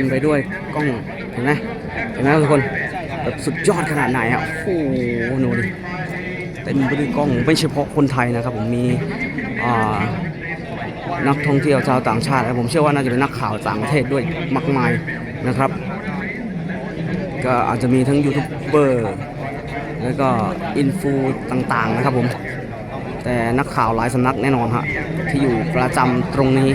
เต็มไปด้วยกล้องเห็นไหมเห็นไหมทุกคนแบบสุดยอดขนาดไหนอะโอ้โหหนูดิเต็มไปด้วยกล้องไม่เฉพาะคนไทยนะครับ ผมมีนักท่องเที่ยวชาวต่างชาติผมเชื่อว่าน่าจะเป็นนักข่าวต่างประเทศด้วยมากมายนะครับ ก็อาจจะมีทั้งยูทูบเบอร์แล้วก็อินฟูต่างๆนะครับผมแต่นักข่าวหลายสำนักแน่นอนฮะที่อยู่ประจำตรงนี้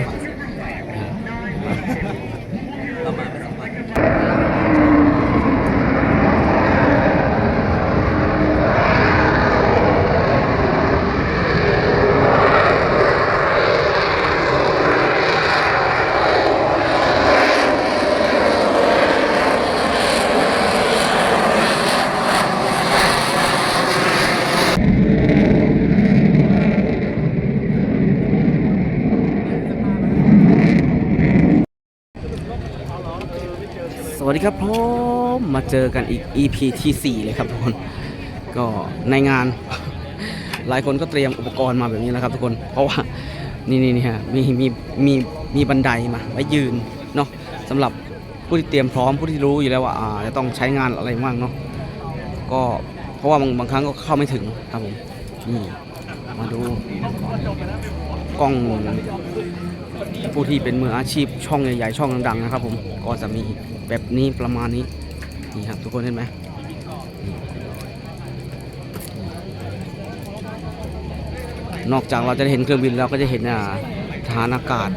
วัสดีครับผมมาเจอกันอีก EP ที่ 4 เลยครับทุกคน ก็ในงาน หลายคนก็เตรียมอุปกรณ์มาแบบนี้แล้วครับทุกคน เพราะว่านี่นี่นี่ฮะมีมีมีมีบันไดมาไว้ยืนเนาะสำหรับผู้ที่เตรียมพร้อมผู้ที่รู้อยู่แล้วว่าอ่าจะต้องใช้งานอะไรบ้างเนาะก็เพราะว่าบางบางครั้งก็เข้าไม่ถึงครับผมนี่มาดูกล้อง ผู้ที่เป็นมืออาชีพช่องใหญ่ๆช่องดังๆนะครับ ผมก็จะมีแบบนี้ประมาณนี้นี่ครับทุกคนเห็นไหมนอกจากเราจะเห็นเครื่องบินแล้วก็จะเห็นอ่าทหารอากาศ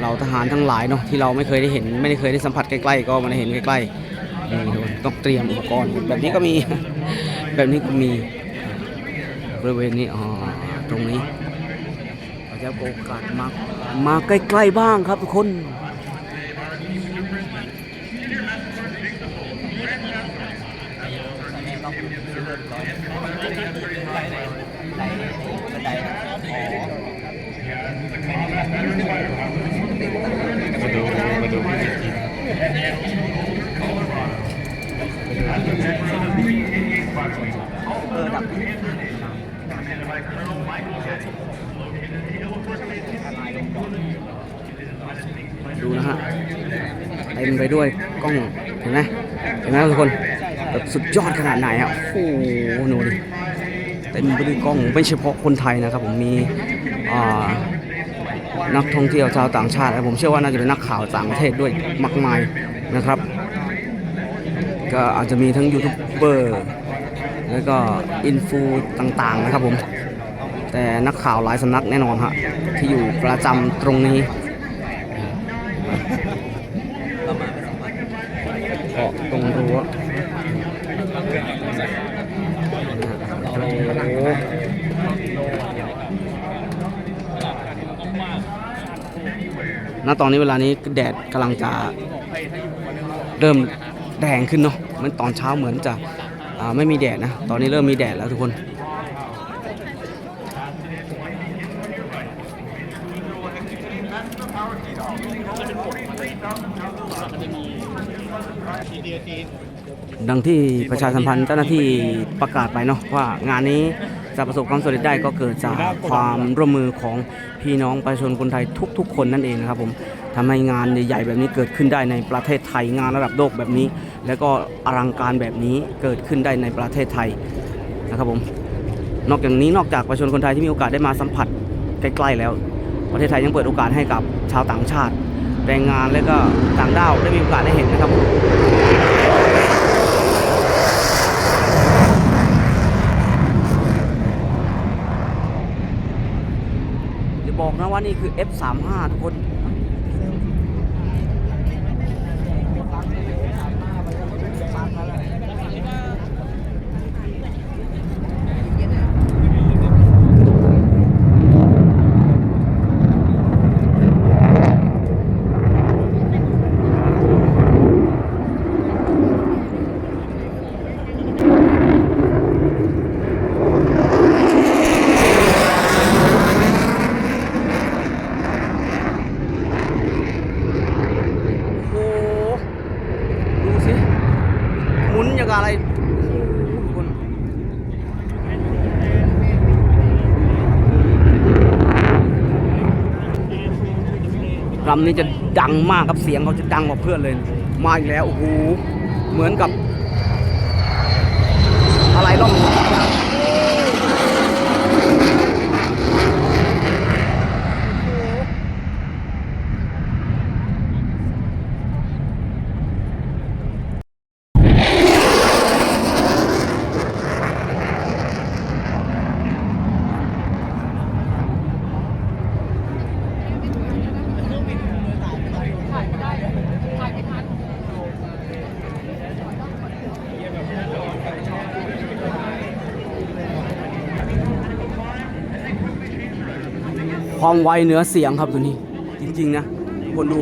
เราทหารทั้งหลายเนาะที่เราไม่เคยได้เห็นไม่ได้เคยได้สัมผัสใกล้ๆก็มาได้เห็นใกล้ๆนี่ทุกคนต้องเตรียมอุปกรณ์แบบนี้ก็มีแบบนี้ก็มีบริเวณนี้อ๋อ ตรงนี้เราจะโอกาสมามาใกล้ๆบ้างครับทุกคนมาดูมาดูพี่จริงดูนะฮะเต็ม ไปด้วยกล้องเห็นไหมเห็นไหมทุกคนแบบสุดยอดขนาดไหนอะโอ้โหหนูดิเต็มไปด้วยกล้องไม่เฉพาะคนไทยนะครับผมมีนักท่องเที่ยวชาวต่างชาติผมเชื่อว่าน่าจะเป็นนักข่าวต่างประเทศด้วยมากมายนะครับ ก็อาจจะมีทั้งยูทูบเบอร์แล้วก็อินฟูต่างๆนะครับผมแต่นักข่าวหลายสำนักแน่นอนฮะที่อยู่ประจำตรงนี้ ก็ตรงรั้วโอ้โห ณตอนนี้เวลานี้แดดกำลังจะเริ่มแดงขึ้นเนาะมือนตอนเช้าเหมือนจะไม่มีแดดนะ ตอนนี้เริ่มมีแดดแล้วทุกคนดังที่ประชาสัมพันธ์เจ้าหน้าที่ประกาศไปเนาะว่างานนี้ จะประสบความสำเร็จได้ก็เกิดจากความร่วมมือของพี่น้องประชาชนคนไทยทุก ๆ คนนั่นเองนะครับผมทำให้งานใหญ่ๆแบบนี้เกิดขึ้นได้ในประเทศไทยงานระดับโลกแบบนี้ แล้วก็อลังการแบบนี้เกิดขึ้นได้ในประเทศไทยนะครับผมนอกจากนี้นอกจากประชาชนคนไทยที่มีโอกาสได้มาสัมผัสใกล้ๆแล้ว ประเทศไทยยังเปิดโอกาสให้กับชาวต่างชาติ แรงงานและก็ต่างด้าวได้มีโอกาสได้เห็นนะครับผม อย่า บอกนะว่านี่คือ F35 ทุกคน ลำ นี่จะดังมากครับเสียงเขาจะดังกว่าเพื่อนเลย มาอีกแล้วโอ้โหเหมือนกับ ความไวเหนือเสียงครับตัวนี้ จริงๆนะคนดู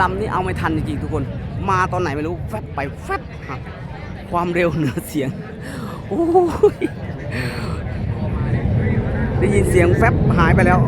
ลำนี้เอาไม่ทันจริงๆทุกคน มาตอนไหนไม่รู้แฟบไปแฟบหักความเร็วเหนือเสียงโอ้ยได้ยินเสียงแฟบหายไปแล้ว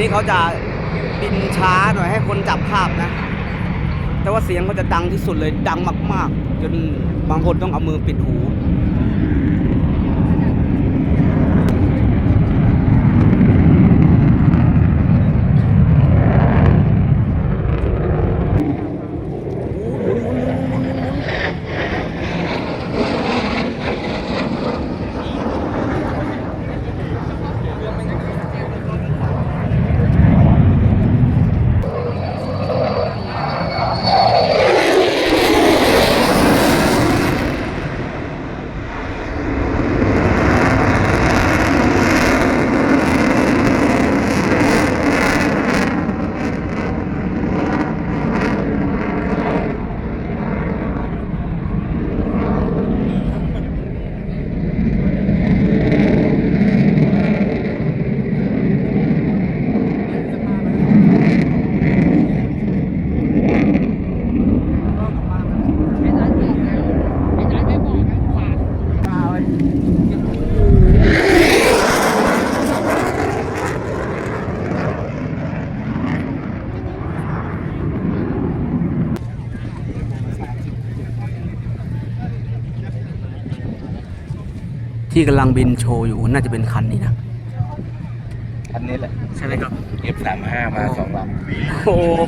นี้เขาจะบินช้าหน่อยให้คนจับภาพนะ แต่ว่าเสียงเขาจะดังที่สุดเลยดังมาก ๆ จนบางคนต้องเอามือปิดหู ที่กำลังบินโชว์อยู่น่าจะเป็นคันนี้นะคันนี้แหละใช่ไหมครับ F35 มาสองลโอ้โห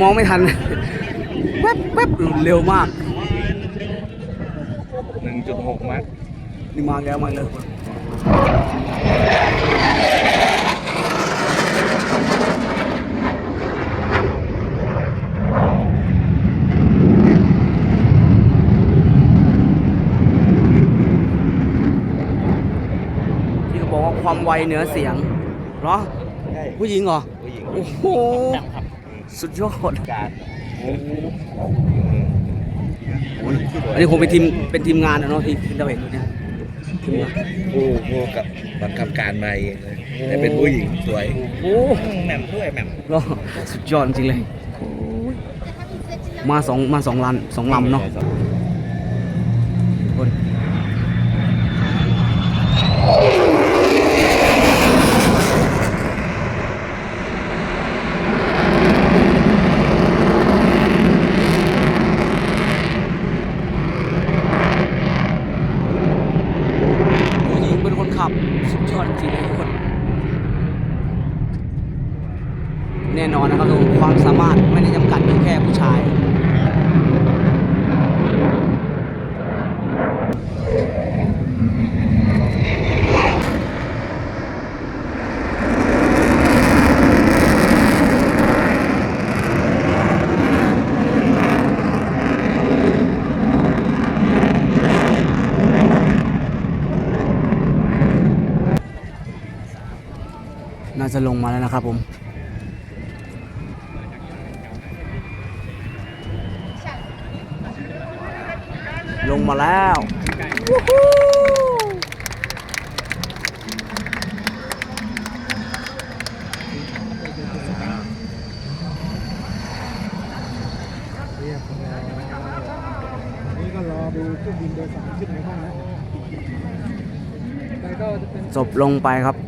มองไม่ทัน แวบแวบเร็วมากำ1.6มัดนี่มาแล้วมาแล้วที่เขาบอกว่า ความไวเหนือเสียงเหรอใช่ผู้หญิงเหรอผู้หญิงโอ้โหสุดยอดการโอ้โหโอ้อันนี้คงเป็นทีมเป็นทีมงานอะเนาะที่ที่เราเห็นอยู่เนี่ยทีมงานผู้ผู้กับมันทำการมาเองเลยแต่เป็นผู้หญิงสวยโอ้แหม่มด้วยแหม่มก็สุดยอดจริงเลยโอ้ยมาสองมาสองลันสองลำเนาะคน ผู้หญิงเป็นคนขับ สุดยอดจริงๆเลยทุกคน แน่นอนนะครับทุกคนความสามารถไม่ได้จำกัดอยู่แค่ผู้ชาย น่า จะลงมาแล้วนะครับผมลงมาแล้ววู้ฮู้จบลงไปครับเจ้าหน้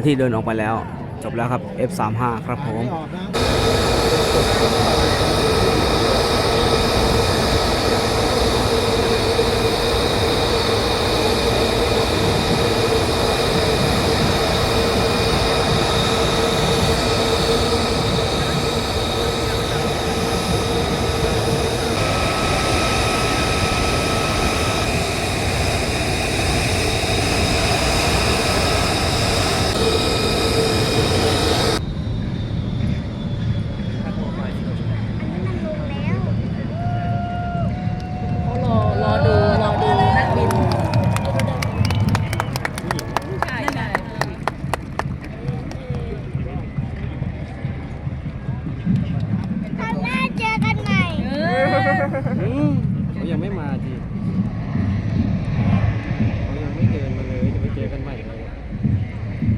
าที่เดินออกไปแล้ว จบแล้วครับ F35 ครับผม เขารอรอดูรอดูนักบินใช่ใช่ ครั้งหน้าเจอกันใหม่ เออ เขายังไม่มาทีเขายังไม่เดินมาเลย จะไปเจอกันใหม่เลย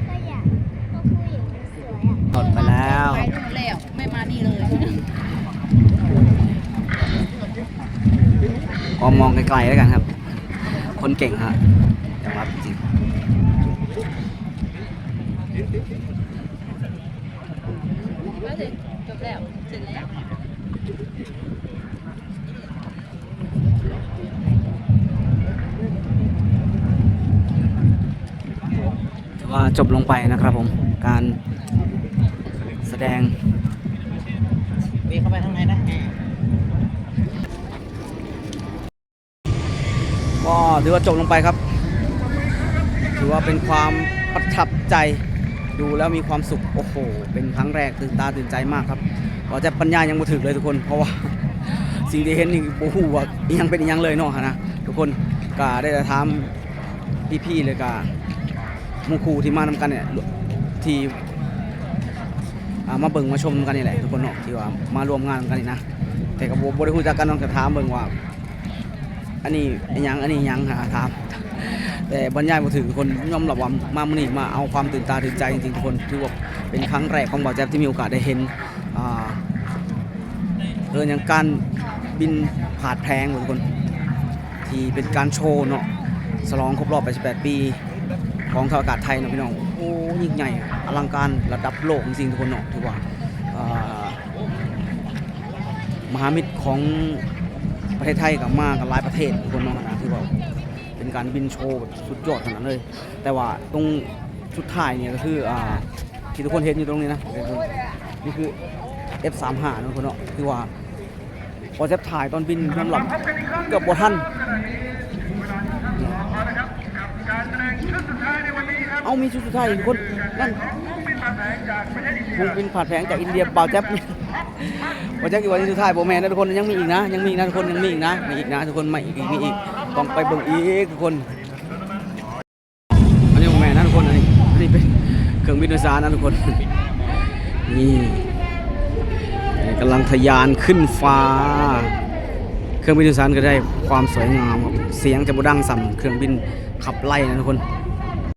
ก็อยากก็ผู้หญิงสวยอะ หมดไปแล้ว ไปนู่นแล้วไม่มานี่เลย พอมองไกลๆแล้วกันครับ คนเก่งฮะยอมรับจริงจบแล้วเสร็จแล้วว่าจบลงไปนะครับผม การแสดงนี่เข้าไปข้างในนะ ก็ ถือว่าจบลงไปครับ ถือว่าเป็นความประทับใจดูแล้วมีความสุขโอ้โห เป็นครั้งแรกตื่นตาตื่นใจมากครับเราจะปัญญายังบ่ถึงเลยทุกคน เพราะว่าสิ่งที่เห็นนี่โอ้โหว่ายังเป็นยังเลยเนาะนะทุกคนก็ได้แต่ถามพี่ๆเลยก็มูคูที่มานำกันเนี่ยที่มาเบิ่งมาชมกันนี่แหละทุกคนเนาะที่ว่ามาร่วมงานกันนี่นะแต่กับบ่ได้รู้จักกันน้องจะถามเบิ่งว่า อันนี้ยังอันนี้ยังหาถามแต่บรรยายมาถึงคนยอมรับว่ามามื้อนี้มาเอาความตื่นตาตื่นใจจริงๆทุกคนถือว่าเป็นครั้งแรกของบ่าวแจ๊บที่มีโอกาสได้เห็นเอออย่างการบินผาดแพงทุกคน ที่เป็นการโชว์เนาะฉลองครบรอบ 88 ปีของทางอากาศไทยเนาะพี่น้องโอ้ยิ่งใหญ่อลังการระดับโลกจริงๆทุกคนเนาะถือว่ามหามิตรของ ประเทศไทยกับมากันหลายประเทศทุกคนเนาะนะที่ว่าเป็นการบินโชว์แบบสุดยอดขนาดนั้นเลย แต่ว่าตรงชุดถ่ายเนี่ยก็คืออ่าที่ทุกคนเห็นอยู่ตรงนี้นะนี่คือ F35 นะทุกคนเนาะคือว่าพอจะถ่ายตอนบินสำหรับเกือบบทันเอามีชุดสุดท้ายอีกทุกคนนั่นวงบินผ่านแผงจากอินเดียบ่าวแจ๊บ นี่าจ๊บอยู่วันนี้สุดท้ายโบแมนนะทุกคนยังมีอีกนะ ยังมีอีกนะทุกคนยังมีอีกนะมีอีกนะทุกคนไม่อีกมีอีกต้องไปเบิ่งอีกทุกคนอันนี้โบแมนนะทุกคนอันนี้อันนี้เป็นเครื่องบินโดยสารนะทุกคนนี่กำลังทะยานขึ้นฟ้า เครื่องบินโดยสารก็ได้ความสวยงามครับเสียงจะบดังสั่นเครื่องบินขับไล่นะทุกคน